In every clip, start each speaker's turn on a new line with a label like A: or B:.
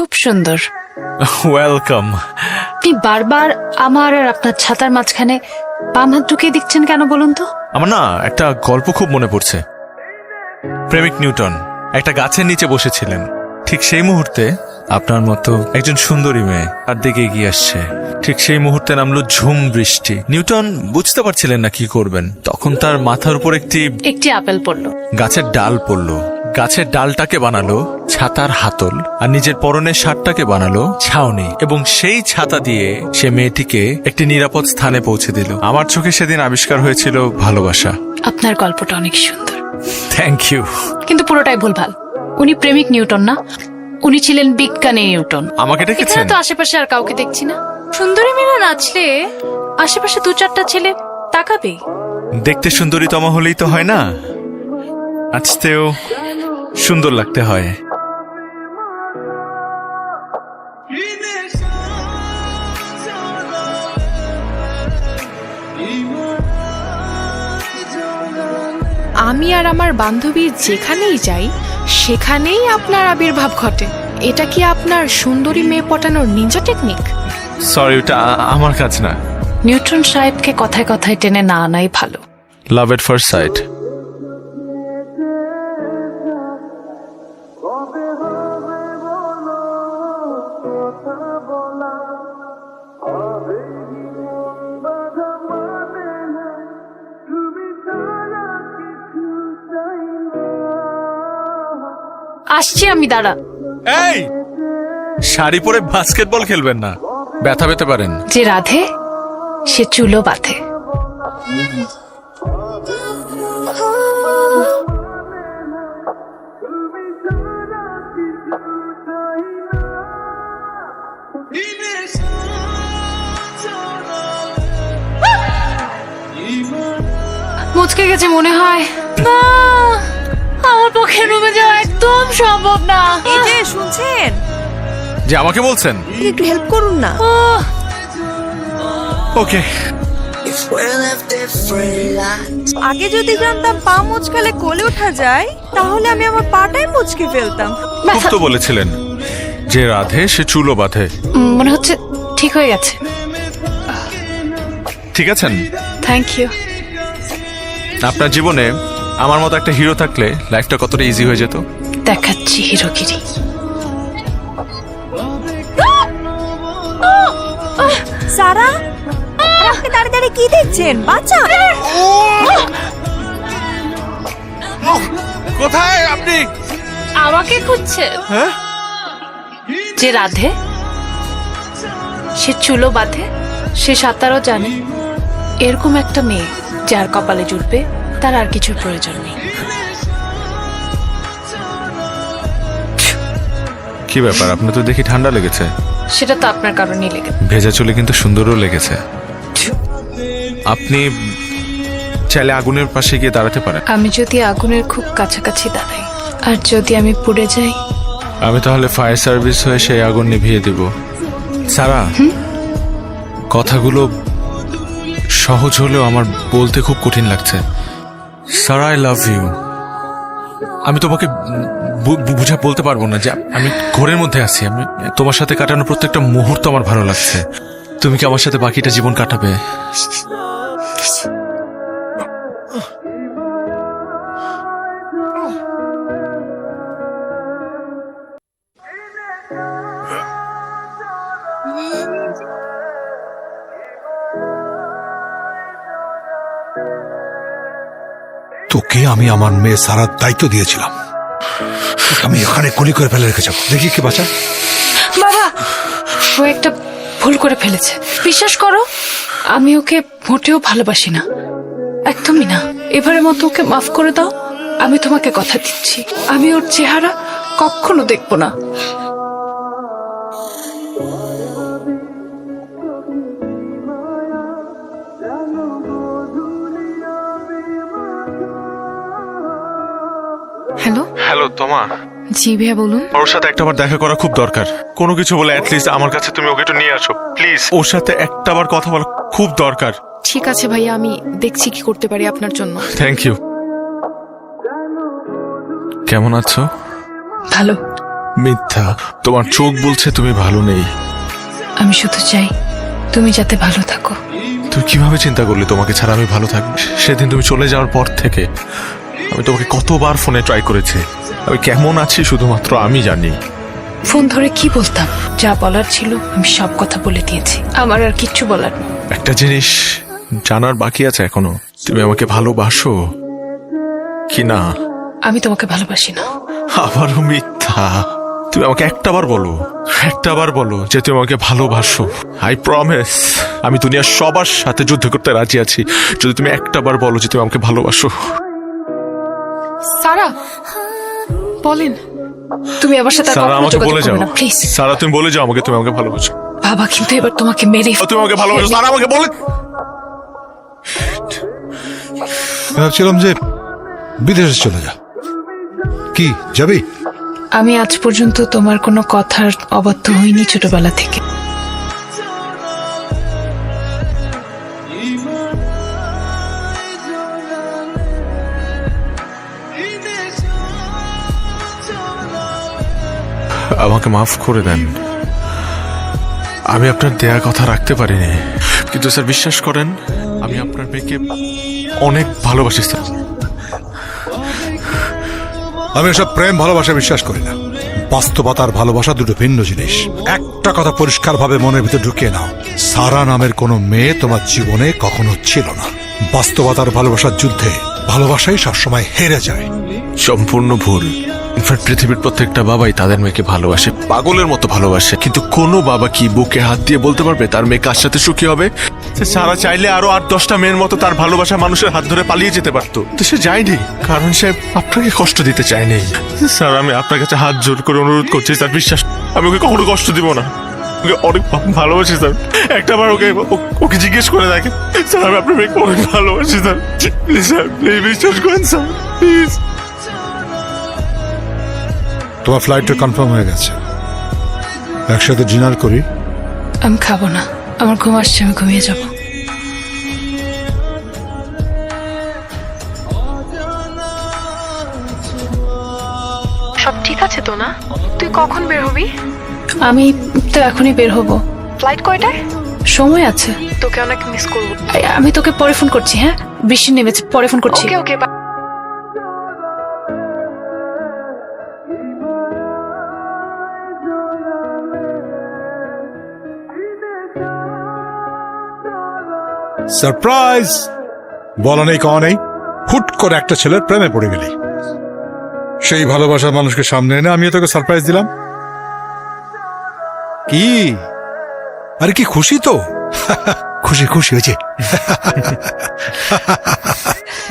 A: খুব সুন্দর।
B: ওয়েলকাম
A: আপনি বারবার আমার আর আপনার ছাতার মাঝখানে বাম হাত ঢুকিয়ে দিচ্ছেন কেন বলুন তো?
B: আমার না একটা গল্প খুব মনে পড়ছে। প্রেমিক নিউটন একটা গাছের নিচে বসেছিলেন। ঠিক সেই মুহূর্তে আপনার মতো একজন সুন্দরী মেয়ে তার দিকে এগিয়ে আসছে। ঠিক সেই মুহূর্তে নামলো ঝুম বৃষ্টি। নিউটন বুঝতে পারছিলেন না কি করবেন। তখন তার মাথার উপর একটি
A: একটি আপেল পড়ল।
B: গাছের ডাল পড়ল। গাছের ডালটাকে বানালো ছাতার হাতল আর নিজের পরনের শার্টটাকে বানালো ছাউনি এবং সেই ছাতা দিয়ে সে মেয়েটিকে একটি নিরাপদ স্থানে পৌঁছে দিল। আমার চোখে সেদিন আবিষ্কার হয়েছিল ভালোবাসা।
A: আপনার গল্পটা অনেক সুন্দর।
B: থ্যাংক ইউ
A: কিন্তু পুরোটাই ভুলভাল। উনি প্রেমিক নিউটন না উনি ছিলেন বিজ্ঞানী নিউটন।
B: আমাকে ডেকেছেন?
A: এখানে তো আশেপাশে আর কাউকে দেখছি না। সুন্দরী মেয়েরা নাচলে আশেপাশে দু চারটা ছেলে তাকাবে
B: দেখতে সুন্দরীতম হলেই তো হয় না। আজতেও সুন্দর লাগতে হয়।
C: আমি আর আমার বান্ধবীর যেখানেই যাই সেখানেই আপনার আবির্ভাব ঘটে। এটা কি আপনার সুন্দরী মেয়ে পটানোর নিনজা টেকনিক
B: সরি ওটা আমার কাজ না।
A: নিউটন সাহেবকে কথায় কথায় টেনে না আনাই ভালো।
B: লাভ এট ফার্স্ট সাইট
A: আসছি আমি দাঁড়া।
B: এই! শাড়ি পরে বাস্কেটবল খেলবেন না। ব্যথা পেতে পারেন।
A: যে রাধে সে চুলো বাঁধে। মুচকে গেছে মনে হয়। আমার পক্ষে রুমে যাওয়া একদম সম্ভব না।
D: এই যে শুনছেন?
B: যে আমাকে বলছেন?
D: একটু হেল্প করুন না।
B: ওকে।
D: আগে যদি জানতাম পা মুচকালে কোলে ওঠা যায় তাহলে আমি আমার পাটাই মুচকে ফেলতাম।
B: খুব তো বলেছিলেন যে রাধে সে চুলো বাঁধে।
A: মনে হচ্ছে ঠিক হয়ে গেছে।
B: ঠিক আছেন?
A: থ্যাংক ইউ
B: আপনার জীবনে আমার মতো একটা হিরো থাকলে লাইফটা কতটা ইজি হয়ে যেত?
A: দেখাচ্ছি হিরোগিরি।
D: সারা আপনি দাঁড়িয়ে কি দেখছেন? বাচ্চা
B: কোথায় আপনি?
A: আমাকে খুঁজছে।
B: হ্যাঁ?
A: যে রাধে সে চুলো বাঁধে সে সাঁতারও জানে। এরকম একটা মেয়ে যার কপালে জুটবে তার আর কিছুর প্রয়োজন নেই।
B: কি ব্যাপার? আপনার তো দেখি ঠান্ডা লেগেছে।
A: সেটা তো আপনার কারণেই লেগে
B: ভেজা চুলে কিন্তু সুন্দরও লেগেছে। আপনি চাইলে আগুনের পাশে গিয়ে দাঁড়াতে পারেন।
A: আমি যদি আগুনের খুব কাছাকাছি দাঁড়াই আর যদি আমি পুড়ে যাই?
B: আমি তাহলে ফায়ার সার্ভিস হয়ে সেই আগুন নিভিয়ে দিব। সারা কথাগুলো সহজ হলেও আমার বলতে খুব কঠিন লাগছে। Sara I love you. আমি তোমাকে বুঝা, বলতে পারব না যে আমি ঘোরের মধ্যে আছি। আমি তোমার সাথে কাটানো প্রত্যেকটা মুহূর্ত আমার ভালো লাগছে। তুমি কি আমার সাথে বাকিটা জীবন কাটাবে?
E: তোকে আমি আমার মেয়ে সারার দায়িত্ব দিয়েছিলাম। আমি এখানে গুলি করে ফেলে রেখেছ। দেখি কি বাঁচা
A: বাবা ও একটা ভুল করে ফেলেছে। বিশ্বাস করো আমি ওকে মোটেও ভালোবাসি না। একদমই না। এবারের মতো ওকে মাফ করে দাও। আমি তোমাকে কথা দিচ্ছি। আমি ওর চেহারা কখনো দেখব না।
C: হ্যালো?
B: হ্যালো তোমা।
C: জি ভাইয়া বলুন।
B: ওর সাথে একটাবার দেখা করা খুব দরকার। কোনো কিছু বলে অ্যাটলিস্ট আমার কাছে তুমি ওকে একটু নিয়ে আসো প্লিজ ওর সাথে একটাবার কথা বলা খুব দরকার।
C: ঠিক আছে ভাইয়া আমি দেখছি কি করতে পারি আপনার জন্য।
B: থ্যাংক ইউ কেমন আছো?
A: ভালো।
B: মিথ্যা। তোমার চোখ বলছে তুমি ভালো নেই।
A: আমি শুধু চাই তুমি যাতে ভালো থাকো।
B: তুমি কীভাবে চিন্তা করলে তোমাকে ছাড়া আমি ভালো থাকব? সেদিন তুমি চলে যাওয়ার পর থেকে। আমি তোমাকে কতবার ফোনে ট্রাই করেছি। আমি কেমন আছি শুধুমাত্র আমি জানি।
A: ফোন ধরে কি বলতাম? যা বলার ছিল আমি সব কথা বলে দিয়েছি। আমার আর কিচ্ছু বলার নেই।
B: একটা জিনিস জানার বাকি আছে এখনও। তুমি আমাকে ভালোবাসো? কি না?
A: আমি তোমাকে ভালোবাসি না।
B: আবারও মিথ্যা। তুমি আমাকে একটাবার বলো একটাবার বলো যে তুমি আমাকে ভালোবাসো। আই প্রমিস আমি দুনিয়ার সবার সাথে যুদ্ধ করতে রাজি আছি। যদি তুমি একটাবার বলো যে তুমি আমাকে ভালোবাসো।
C: সারা বলেন।
A: তুমি আমার সাথে
B: সারা আমাকে বলে যাও।
A: প্লিজ
B: সারা তুমি বলে যাও আমাকে তুমি আমাকে ভালোবাসো।
A: বাবা কিন্তু এবার তোমাকে মেরে
B: তুমি আমাকে ভালোবাসো সারা আমাকে বলে
E: ভাবছিলাম যে বিদেশে চলে যা। কি যাবি?
A: আমি আজ পর্যন্ত তোমার কোনো কথার অবাধ্য হইনি ছোটবেলা থেকে।
B: আমাকে মাফ করে দেন। আমি আপনার দেয়া কথা রাখতে পারিনি। কিন্তু স্যার বিশ্বাস করেন আমি আপনার মেয়েকে অনেক ভালোবাসি স্যার।
E: আমি এসব প্রেম ভালোবাসা বিশ্বাস করি না। বাস্তবতার ভালোবাসা দুটো ভিন্ন জিনিস। একটা কথা পরিষ্কারভাবে মনের ভিতরে ঢুকিয়ে নাও। সারা নামের কোনো মেয়ে তোমার জীবনে কখনো ছিল না। বাস্তবতার ভালোবাসার যুদ্ধে ভালোবাসাই সবসময় হেরে যায়।
B: সম্পূর্ণ ভুল। ইনফ্যাক্ট পৃথিবীর প্রত্যেকটা বাবাই তাদের মেয়েকে ভালোবাসে, পাগলের মতো ভালোবাসে। কিন্তু কোনো বাবা কি বুকে হাত দিয়ে বলতে পারবে তার মেয়ে কার সাথে সুখী হবে? সে সারা চাইলে আরও আট, দশটা মেয়ের মতো তার ভালোবাসা মানুষের হাত ধরে পালিয়ে যেতে পারতো। তো সে যায়নি, কারণ সে আপনাকে কষ্ট দিতে চায়নি। স্যার, আমি আপনার কাছে হাত জোর করে অনুরোধ করছি, স্যার, বিশ্বাস, আমি ওকে কখনো কষ্ট দিব না। ওকে অনেক ভালোবাসি, স্যার। একটা বার ওকে ওকে জিজ্ঞেস করে দেখেন। স্যার, আমি আপনার মেয়েকে অনেক ভালোবাসি, স্যার। প্লিজ স্যার প্লিজ বিশ্বাস করেন, স্যার প্লিজ
E: তোমার ফ্লাইটটা কনফার্ম হয়ে গেছে। একসাথে ডিনার করি।
A: আমি খাব না। আমার ঘুম আসছে আমি ঘুমিয়ে যাব।
C: সব ঠিক আছে তো না? তুই কখন বের হবি?
A: আমি তো এখনই বের হব।
C: ফ্লাইট কয়টায়?
A: সময় আছে।
C: তোকে অনেক মিস করব।
A: আমি তোকে পরে ফোন করছি হ্যাঁ? বৃষ্টি নেমেছে পরে ফোন করছি।
C: Okay okay
E: surprise? বলা নেই কওয়া নেই। হুট করে একটা ছেলের প্রেমে পড়ে গেলি। সেই ভালোবাসার মানুষকে সামনে এনে আমিও তোকে সারপ্রাইজ দিলাম। কি? আরে কি খুশি তো? খুশি খুশি হয়েছে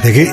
E: দেখি।